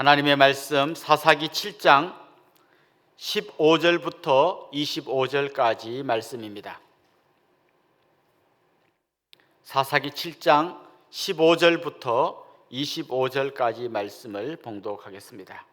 하나님의 말씀 사사기 7장 15절부터 25절까지 말씀입니다. 사사기 7장 15절부터 25절까지 말씀을 봉독하겠습니다.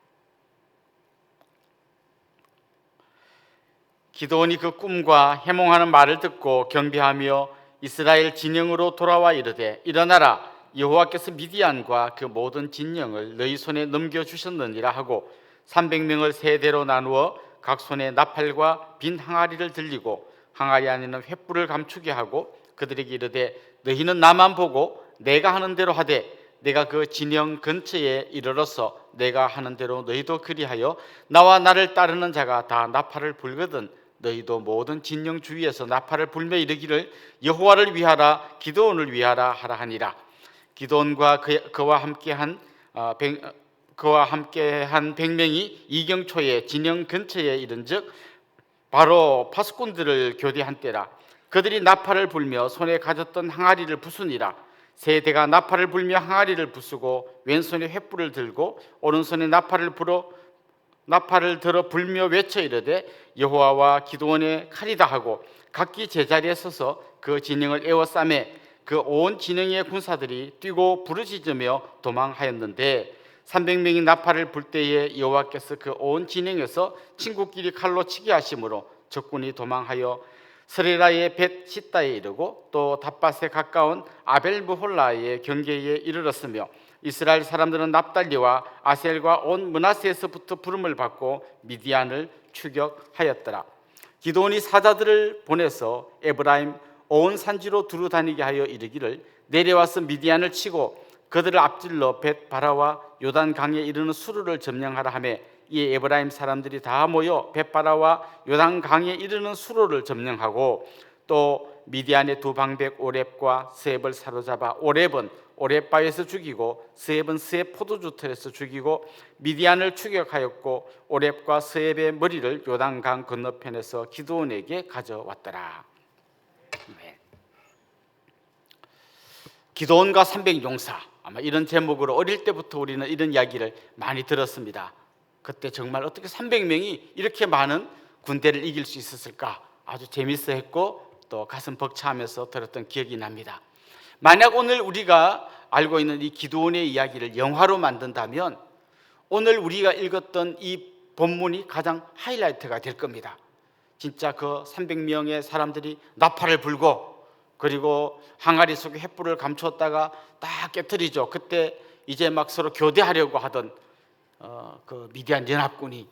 기도원이 그 꿈과 해몽하는 말을 듣고 경배하며 이스라엘 진영으로 돌아와 이르되 일어나라 여호와께서 미디안과 그 모든 진영을 너희 손에 넘겨 주셨느니라 하고 300명을 세 대로 나누어 각 손에 나팔과 빈 항아리를 들리고 항아리 안에는 횃불을 감추게 하고 그들에게 이르되 너희는 나만 보고 내가 하는 대로 하되 내가 그 진영 근처에 이르러서 내가 하는 대로 너희도 그리하여 나와 나를 따르는 자가 다 나팔을 불거든 너희도 모든 진영 주위에서 나팔을 불며 이르기를 여호와를 위하라 기도원을 위하라 하라 하니라 기도원과 그, 그와 함께한 어, 백, 어, 그와 함께한 백명이 이경초에 진영 근처에 이른즉 바로 파수꾼들을 교대한 때라 그들이 나팔을 불며 손에 가졌던 항아리를 부수니라. 세 대가 나팔을 불며 항아리를 부수고 왼손에 횃불을 들고 오른손에 나팔을 불어 나팔을 들어 불며 외쳐 이르되 여호와와 기도원의 칼이다 하고 각기 제자리에 서서 그 진영을 에워싸매 그 온 진영의 군사들이 뛰고 부르짖으며 도망하였는데 300명이 나팔을 불 때에 여호와께서 그 온 진영에서 친구끼리 칼로 치게 하심으로 적군이 도망하여 스레라의 벳 시다에 이르고 또 답밭에 가까운 아벨무홀라의 경계에 이르렀으며 이스라엘 사람들은 납달리와 아셀과 온 문하세에서부터 부름을 받고 미디안을 추격하였더라. 기도원이 사자들을 보내서 에브라임 온 산지로 두루 다니게 하여 이르기를 내려와서 미디안을 치고 그들을 앞질러 벳 바라와 요단 강에 이르는 수르를 점령하라 하매 이 에브라임 사람들이 다 모여 벳바라와 요단 강에 이르는 수로를 점령하고 또 미디안의 두 방백 오렙과 스앱을 사로잡아 오렙은 오렙바에서 죽이고 스앱은 스앱 포도주 틀에서 죽이고 미디안을 추격하였고 오렙과 스앱의 머리를 요단 강 건너편에서 기도원에게 가져왔더라. 기도원과 300 용사 아마 이런 제목으로 어릴 때부터 우리는 이런 이야기를 많이 들었습니다. 그때 정말 어떻게 300명이 이렇게 많은 군대를 이길 수 있었을까? 아주 재밌어 했고 또 가슴 벅차하면서 들었던 기억이 납니다. 만약 오늘 우리가 알고 있는 이 기도원의 이야기를 영화로 만든다면 오늘 우리가 읽었던 이 본문이 가장 하이라이트가 될 겁니다. 진짜 그 300명의 사람들이 나팔을 불고 그리고 항아리 속에 횃불을 감추었다가 딱 깨뜨리죠. 그때 이제 막 서로 교대하려고 하던 어, 그 미디안 연합군이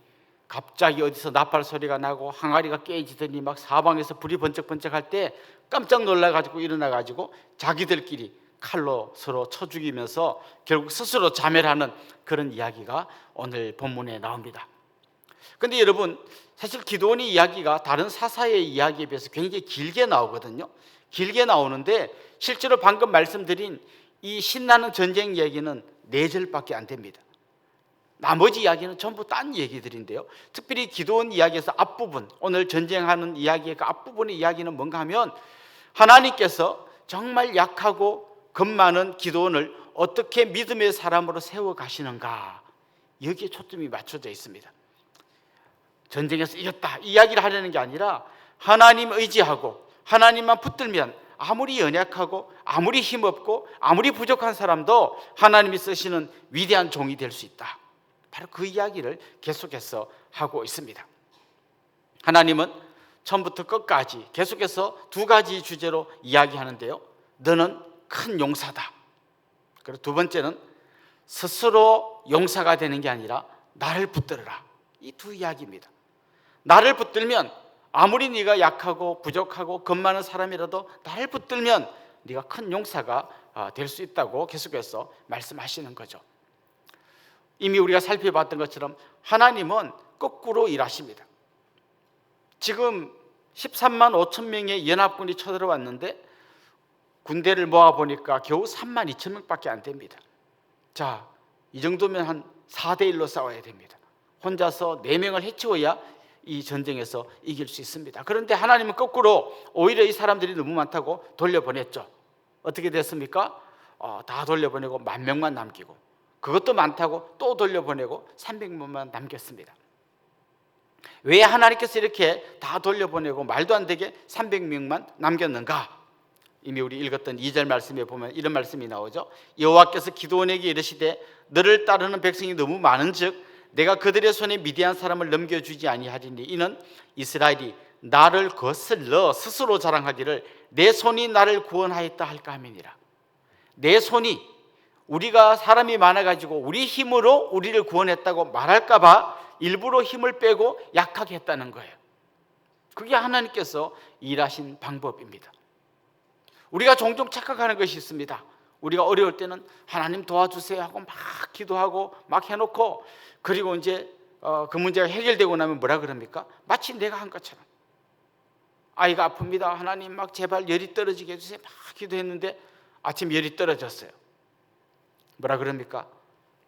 갑자기 어디서 나팔 소리가 나고 항아리가 깨지더니 막 사방에서 불이 번쩍번쩍할 때 깜짝 놀라가지고 일어나가지고 자기들끼리 칼로 서로 쳐 죽이면서 결국 스스로 자멸하는 그런 이야기가 오늘 본문에 나옵니다. 근데 여러분 사실 기도원의 이야기가 다른 사사의 이야기에 비해서 굉장히 길게 나오거든요. 길게 나오는데 실제로 방금 말씀드린 이 신나는 전쟁 이야기는 네 절밖에 안 됩니다. 나머지 이야기는 전부 딴 얘기들인데요. 특별히 기도원 이야기에서 앞부분, 오늘 전쟁하는 이야기의 그 앞부분의 이야기는 뭔가 하면 하나님께서 정말 약하고 겁 많은 기도원을 어떻게 믿음의 사람으로 세워 가시는가 여기에 초점이 맞춰져 있습니다. 전쟁에서 이겼다 이 이야기를 하려는 게 아니라 하나님 의지하고 하나님만 붙들면 아무리 연약하고 아무리 힘없고 아무리 부족한 사람도 하나님이 쓰시는 위대한 종이 될 수 있다. 바로 그 이야기를 계속해서 하고 있습니다. 하나님은 처음부터 끝까지 계속해서 두 가지 주제로 이야기하는데요. 너는 큰 용사다. 그리고 두 번째는 스스로 용사가 되는 게 아니라 나를 붙들어라. 이 두 이야기입니다. 나를 붙들면 아무리 네가 약하고 부족하고 겁 많은 사람이라도 나를 붙들면 네가 큰 용사가 아, 될수 있다고 계속해서 말씀하시는 거죠. 이미 우리가 살펴봤던 것처럼 하나님은 거꾸로 일하십니다. 지금 13만 5천 명의 연합군이 쳐들어왔는데 군대를 모아 보니까 겨우 3만 2천 명밖에 안 됩니다. 자, 이 정도면 한 4대 1로 싸워야 됩니다. 혼자서 4명을 해치워야 이 전쟁에서 이길 수 있습니다. 그런데 하나님은 거꾸로 오히려 이 사람들이 너무 많다고 돌려보냈죠. 어떻게 됐습니까? 어, 다 돌려보내고 만 명만 남기고 그것도 많다고 또 돌려보내고 300명만 남겼습니다. 왜 하나님께서 이렇게 다 돌려보내고 말도 안 되게 300명만 남겼는가? 이미 우리 읽었던 2절 말씀에 보면 이런 말씀이 나오죠. 여호와께서 기도원에게 이르시되 너를 따르는 백성이 너무 많은즉 내가 그들의 손에 미디안 사람을 넘겨주지 아니하리니 이는 이스라엘이 나를 거슬러 스스로 자랑하기를 내 손이 나를 구원하였다 할까 함이니라. 내 손이 우리가 사람이 많아가지고 우리 힘으로 우리를 구원했다고 말할까봐 일부러 힘을 빼고 약하게 했다는 거예요. 그게 하나님께서 일하신 방법입니다. 우리가 종종 착각하는 것이 있습니다. 우리가 어려울 때는 하나님 도와주세요 하고 막 기도하고 막 해놓고 그리고 이제 어, 그 문제가 해결되고 나면 뭐라 그럽니까? 마치 내가 한 것처럼 아이가 아픕니다. 하나님 막 제발 열이 떨어지게 해주세요. 막 기도했는데 아침 열이 떨어졌어요. 뭐라 그럽니까?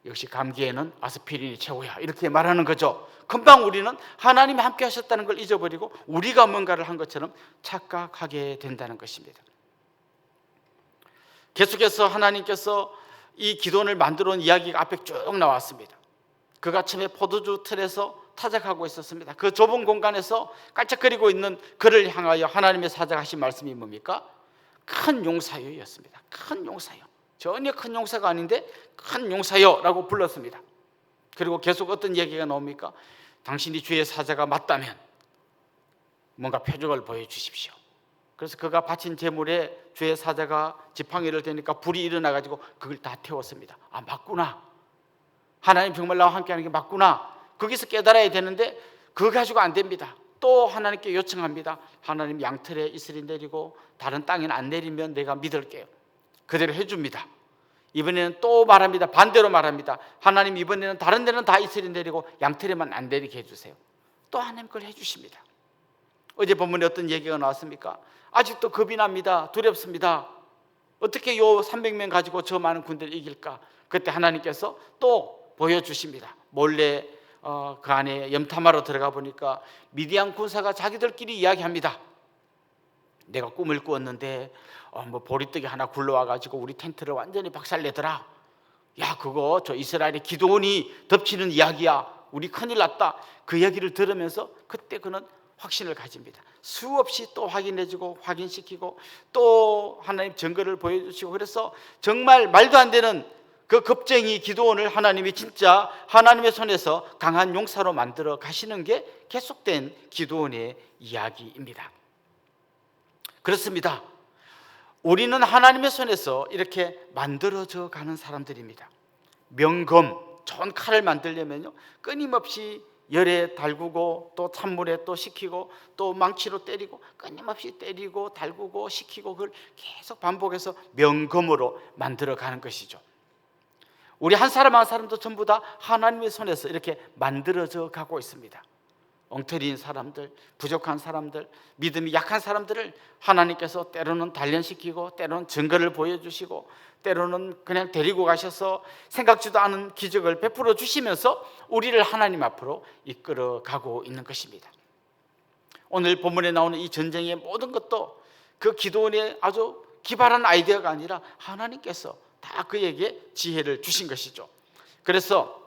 역시 감기에는 아스피린이 최고야. 이렇게 말하는 거죠. 금방 우리는 하나님이 함께 하셨다는 걸 잊어버리고 우리가 뭔가를 한 것처럼 착각하게 된다는 것입니다. 계속해서 하나님께서 이 기도원을 만들어 온 이야기가 앞에 쭉 나왔습니다. 그가 처음에 포도주 틀에서 타작하고 있었습니다. 그 좁은 공간에서 깔짝거리고 있는 그를 향하여 하나님의 사자가 하신 말씀이 뭡니까? 큰 용사요였습니다. 큰 용사요. 전혀 큰 용사가 아닌데 큰 용사요라고 불렀습니다. 그리고 계속 어떤 얘기가 나옵니까? 당신이 주의 사자가 맞다면 뭔가 표적을 보여주십시오. 그래서 그가 바친 제물에 주의 사자가 지팡이를 대니까 불이 일어나 가지고 그걸 다 태웠습니다. 아 맞구나. 하나님 정말 나와 함께하는 게 맞구나. 거기서 깨달아야 되는데 그거 가지고 안 됩니다. 또 하나님께 요청합니다. 하나님 양털에 이슬이 내리고 다른 땅에는 안 내리면 내가 믿을게요. 그대로 해줍니다. 이번에는 또 말합니다. 반대로 말합니다. 하나님 이번에는 다른 데는 다 이슬이 내리고 양털에만 안 내리게 해주세요. 또 하나님 그걸 해주십니다. 어제 본문에 어떤 얘기가 나왔습니까? 아직도 겁이 납니다. 두렵습니다. 어떻게 요 300명 가지고 저 많은 군대를 이길까? 그때 하나님께서 또 보여주십니다. 몰래 어, 그 안에 염탐하러 들어가 보니까 미디안 군사가 자기들끼리 이야기합니다. 내가 꿈을 꾸었는데 어, 뭐 보리떡이 하나 굴러와 가지고 우리 텐트를 완전히 박살내더라. 야 그거 저 이스라엘의 기도원이 덮치는 이야기야. 우리 큰일 났다. 그 얘기를 들으면서 그때 그는 확신을 가집니다. 수없이 또 확인해주고 확인시키고 또 하나님 증거를 보여주시고 그래서 정말 말도 안 되는 그 겁쟁이 기도원을 하나님이 진짜 하나님의 손에서 강한 용사로 만들어 가시는 게 계속된 기도원의 이야기입니다. 그렇습니다. 우리는 하나님의 손에서 이렇게 만들어져 가는 사람들입니다. 명검, 좋은 칼을 만들려면요 끊임없이 열에 달구고 또 찬물에 또 식히고 또 망치로 때리고 끊임없이 때리고 달구고 식히고 그걸 계속 반복해서 명검으로 만들어 가는 것이죠. 우리 한 사람 한 사람도 전부 다 하나님의 손에서 이렇게 만들어져 가고 있습니다. 엉터리인 사람들, 부족한 사람들, 믿음이 약한 사람들을 하나님께서 때로는 단련시키고 때로는 증거를 보여주시고 때로는 그냥 데리고 가셔서 생각지도 않은 기적을 베풀어 주시면서 우리를 하나님 앞으로 이끌어 가고 있는 것입니다. 오늘 본문에 나오는 이 전쟁의 모든 것도 그 기도원의 아주 기발한 아이디어가 아니라 하나님께서 다 그에게 지혜를 주신 것이죠. 그래서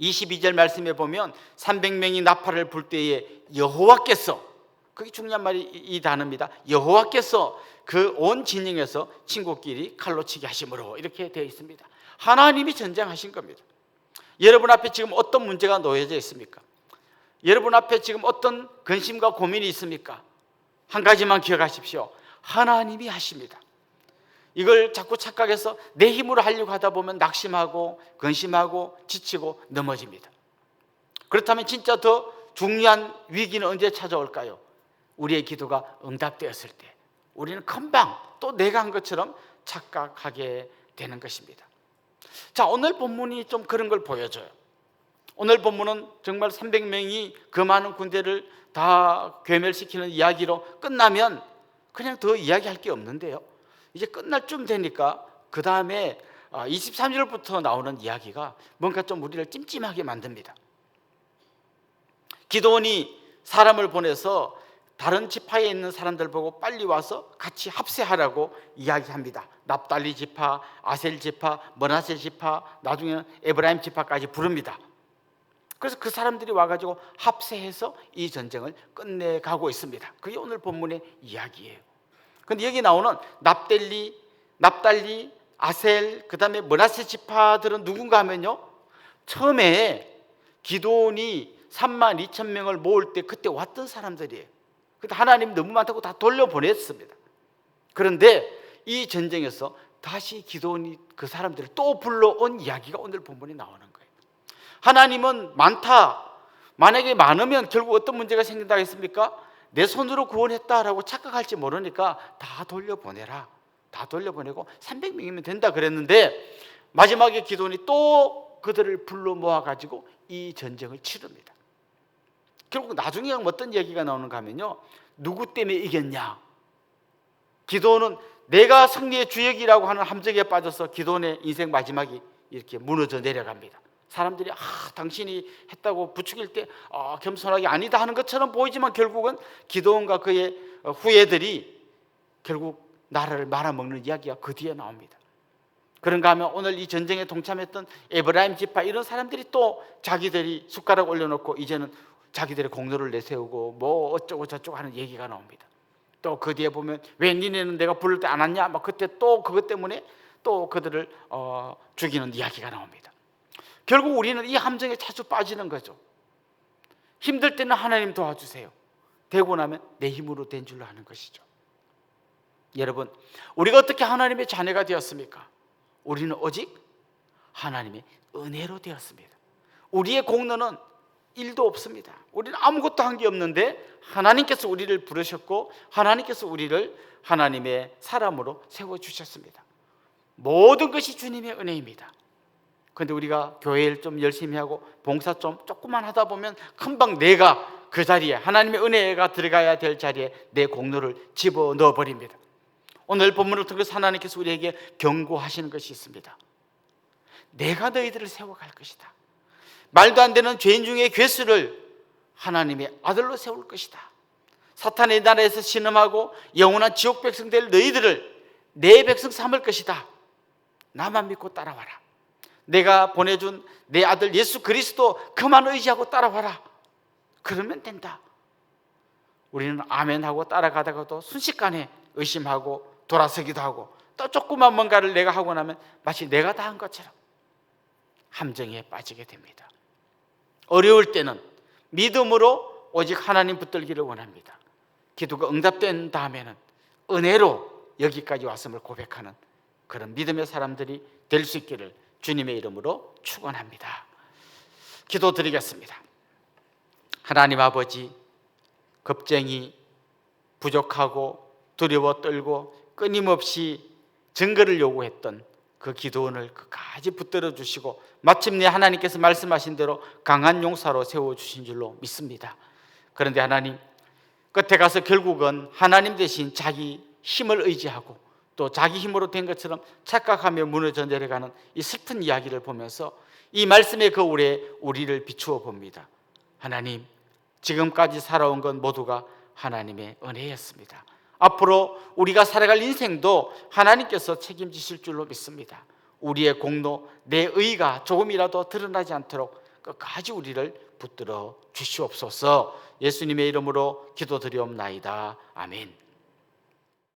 22절 말씀에 보면 300명이 나팔을 불 때에 여호와께서 그게 중요한 말이 이 단어입니다. 여호와께서 그 온 진영에서 친구끼리 칼로 치게 하심으로 이렇게 되어 있습니다. 하나님이 전쟁하신 겁니다. 여러분 앞에 지금 어떤 문제가 놓여져 있습니까? 여러분 앞에 지금 어떤 근심과 고민이 있습니까? 한 가지만 기억하십시오. 하나님이 하십니다. 이걸 자꾸 착각해서 내 힘으로 하려고 하다 보면 낙심하고 근심하고 지치고 넘어집니다. 그렇다면 진짜 더 중요한 위기는 언제 찾아올까요? 우리의 기도가 응답되었을 때 우리는 금방 또 내가 한 것처럼 착각하게 되는 것입니다. 자, 오늘 본문이 좀 그런 걸 보여줘요. 오늘 본문은 정말 300명이 그 많은 군대를 다 괴멸시키는 이야기로 끝나면 그냥 더 이야기할 게 없는데요. 이제 끝날 쯤 되니까 그 다음에 23절부터 나오는 이야기가 뭔가 좀 우리를 찜찜하게 만듭니다. 기도원이 사람을 보내서 다른 지파에 있는 사람들 보고 빨리 와서 같이 합세하라고 이야기합니다. 납달리 지파, 아셀 지파, 머나세 지파, 나중에는 에브라임 지파까지 부릅니다. 그래서 그 사람들이 와가지고 합세해서 이 전쟁을 끝내가고 있습니다. 그게 오늘 본문의 이야기예요. 근데 여기 나오는 납달리, 납달리, 아셀, 그 다음에 머나세 지파들은 누군가 하면요. 처음에 기도원이 3만 2천 명을 모을 때 그때 왔던 사람들이에요. 근데 하나님 너무 많다고 다 돌려보냈습니다. 그런데 이 전쟁에서 다시 기도원이 그 사람들을 또 불러온 이야기가 오늘 본문에 나오는 거예요. 하나님은 많다. 만약에 많으면 결국 어떤 문제가 생긴다 했습니까? 내 손으로 구원했다라고 착각할지 모르니까 다 돌려보내라. 다 돌려보내고 300명이면 된다 그랬는데 마지막에 기도원이 또 그들을 불러 모아 가지고 이 전쟁을 치릅니다. 결국 나중에 어떤 얘기가 나오는가 하면요. 누구 때문에 이겼냐? 기도는 내가 승리의 주역이라고 하는 함정에 빠져서 기도의 인생 마지막이 이렇게 무너져 내려갑니다. 사람들이 아 당신이 했다고 부추길 때 아, 겸손하게 아니다 하는 것처럼 보이지만 결국은 기도원과 그의 후예들이 결국 나라를 말아먹는 이야기가 그 뒤에 나옵니다. 그런가 하면 오늘 이 전쟁에 동참했던 에브라임 지파 이런 사람들이 또 자기들이 숟가락 올려놓고 이제는 자기들의 공로를 내세우고 뭐 어쩌고 저쩌고 하는 얘기가 나옵니다. 또 그 뒤에 보면 왜 니네는 내가 부를 때 안 왔냐? 막 그때 또 그것 때문에 또 그들을 어, 죽이는 이야기가 나옵니다. 결국 우리는 이 함정에 자주 빠지는 거죠. 힘들 때는 하나님 도와주세요. 되고 나면 내 힘으로 된 줄로 아는 것이죠. 여러분, 우리가 어떻게 하나님의 자녀가 되었습니까? 우리는 오직 하나님의 은혜로 되었습니다. 우리의 공로는 일도 없습니다. 우리는 아무것도 한 게 없는데 하나님께서 우리를 부르셨고 하나님께서 우리를 하나님의 사람으로 세워 주셨습니다. 모든 것이 주님의 은혜입니다. 근데 우리가 교회를 좀 열심히 하고 봉사 좀 조금만 하다 보면 금방 내가 그 자리에 하나님의 은혜가 들어가야 될 자리에 내 공로를 집어 넣어 버립니다. 오늘 본문을 통해서 하나님께서 우리에게 경고하시는 것이 있습니다. 내가 너희들을 세워갈 것이다. 말도 안 되는 죄인 중에 괴수를 하나님의 아들로 세울 것이다. 사탄의 나라에서 신음하고 영원한 지옥 백성 될 너희들을 내 백성 삼을 것이다. 나만 믿고 따라와라. 내가 보내준 내 아들 예수 그리스도 그만 의지하고 따라와라. 그러면 된다. 우리는 아멘 하고 따라가다가도 순식간에 의심하고 돌아서기도 하고 또 조그만 뭔가를 내가 하고 나면 마치 내가 다 한 것처럼 함정에 빠지게 됩니다. 어려울 때는 믿음으로 오직 하나님 붙들기를 원합니다. 기도가 응답된 다음에는 은혜로 여기까지 왔음을 고백하는 그런 믿음의 사람들이 될 수 있기를 주님의 이름으로 축원합니다. 기도드리겠습니다. 하나님 아버지 겁쟁이 부족하고 두려워 떨고 끊임없이 증거를 요구했던 그 기도원을 끝까지 붙들어 주시고 마침내 하나님께서 말씀하신 대로 강한 용사로 세워 주신 줄로 믿습니다. 그런데 하나님 끝에 가서 결국은 하나님 대신 자기 힘을 의지하고 또 자기 힘으로 된 것처럼 착각하며 무너져 내려가는 이 슬픈 이야기를 보면서 이 말씀의 거울에 우리를 비추어 봅니다. 하나님, 지금까지 살아온 건 모두가 하나님의 은혜였습니다. 앞으로 우리가 살아갈 인생도 하나님께서 책임지실 줄로 믿습니다. 우리의 공로, 내 의가 조금이라도 드러나지 않도록 끝까지 우리를 붙들어 주시옵소서 예수님의 이름으로 기도드리옵나이다. 아멘.